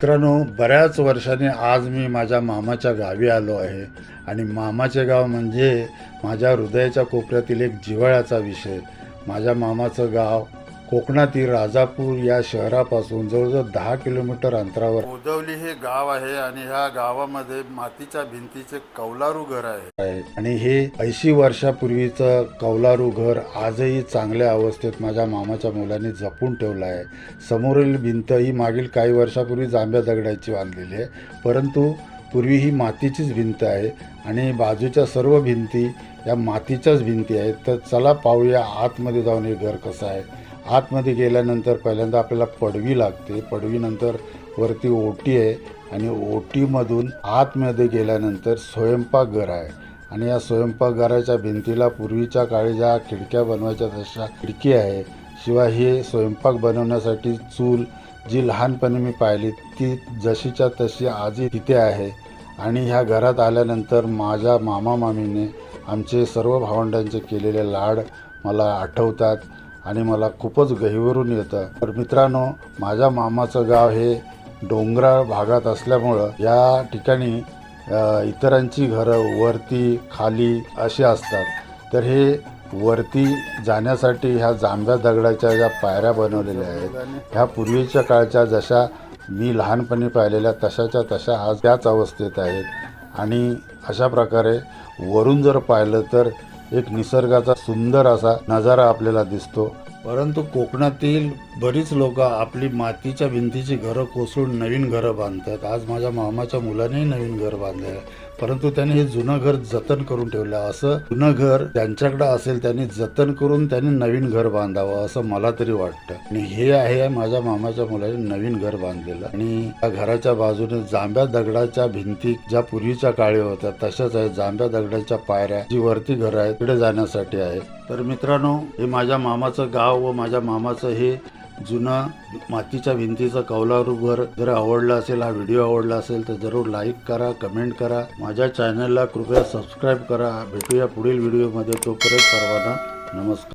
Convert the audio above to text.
मित्रांनो बऱ्याच वर्षांनी आज मी माझ्या मामाच्या गावी आलो आहे. आणि मामाचे गाव म्हणजे माझ्या हृदयाच्या कोपऱ्यातील एक जिव्हाळ्याचा विषय. माझ्या मामाचं गाव कोकणातील राजापूर या शहरापासून जवळजवळ दहा किलोमीटर अंतरावर उदवली हे गाव आहे आणि ह्या गावामध्ये मातीच्या भिंतीचे कौलारू घर आहे. आणि हे ऐंशी वर्षापूर्वीचं कौलारू घर आजही चांगल्या अवस्थेत माझ्या मामाच्या मुलांनी जपून ठेवलं आहे. समोरील भिंत ही मागील काही वर्षापूर्वी जांभ्या दगडाची बांधलेली आहे. परंतु पूर्वी ही मातीचीच भिंत आहे आणि बाजूच्या सर्व भिंती या मातीच्याच भिंती आहेत. तर चला पाहूया आतमध्ये जाऊन हे घर कसं आहे. आतमध्ये गेल्यानंतर पहिल्यांदा आपल्याला पडवी लागते. पडवीनंतर वरती ओटी आहे आणि ओटीमधून आतमध्ये गेल्यानंतर स्वयंपाकघर आहे. आणि या स्वयंपाकघराच्या भिंतीला पूर्वीच्या काळी ज्या खिडक्या बनवायच्या तशा खिडकी आहे. शिवाय हे स्वयंपाक बनवण्यासाठी चूल जी लहानपणी मी पाहिली ती जशीच्या तशी आजही तिथे आहे. आणि ह्या घरात आल्यानंतर माझ्या मामा मामीने आमचे सर्व भावंडांचे केलेले लाड मला आठवतात आणि मला खूपच गहिवरून येतं. तर मित्रांनो माझ्या मामाचं गाव हे डोंगराळ भागात असल्यामुळं या ठिकाणी इतरांची घरं वरती खाली अशी असतात. तर हे वरती जाण्यासाठी ह्या जांभ्या दगडाच्या ज्या पायऱ्या बनवलेल्या आहेत ह्या पूर्वीच्या काळच्या जशा मी लहानपणी पाहिलेल्या तशाच्या तशा आज त्याच अवस्थेत आहेत. आणि अशा प्रकारे वरून जर पाहिलं तर एक निसर्गाचा सुंदर असा नजारा आपल्याला दिसतो. परंतु कोकणातील बरीच लोक आपली मातीच्या भिंतीची घरं कोसळून नवीन घरं बांधतात. आज माझ्या मामाच्या मुलानेही नवीन घर बांधले आहे परंतु त्याने हे जुनं घर जतन करून ठेवलं. असं जुनं घर ज्यांच्याकडे असेल त्यांनी जतन करून त्यांनी नवीन घर बांधावं असं मला तरी वाटतं. आणि हे आहे माझ्या मामाच्या मुलाने नवीन घर बांधलेलं. आणि त्या घराच्या बाजूने जांभ्या दगडाच्या भिंती ज्या पूर्वीच्या काळी होत्या तशाच आहेत. जांभ्या दगडाच्या पायऱ्या जी वरती घर आहेत तिकडे जाण्यासाठी आहे तर मित्रांनो हे माझ्या मामाचं गाव गाव व माझ्या मामाचं हे जुनं मातीच्या भिंतीचं कौलारू घर जर आवडला असेल हा व्हिडिओ आवडला असेल तर जरूर लाईक करा कमेंट करा. माझ्या चॅनलला कृपया सबस्क्राईब करा. भेटूया पुढील व्हिडिओमध्ये तोपर्यंत सर्वांना नमस्कार.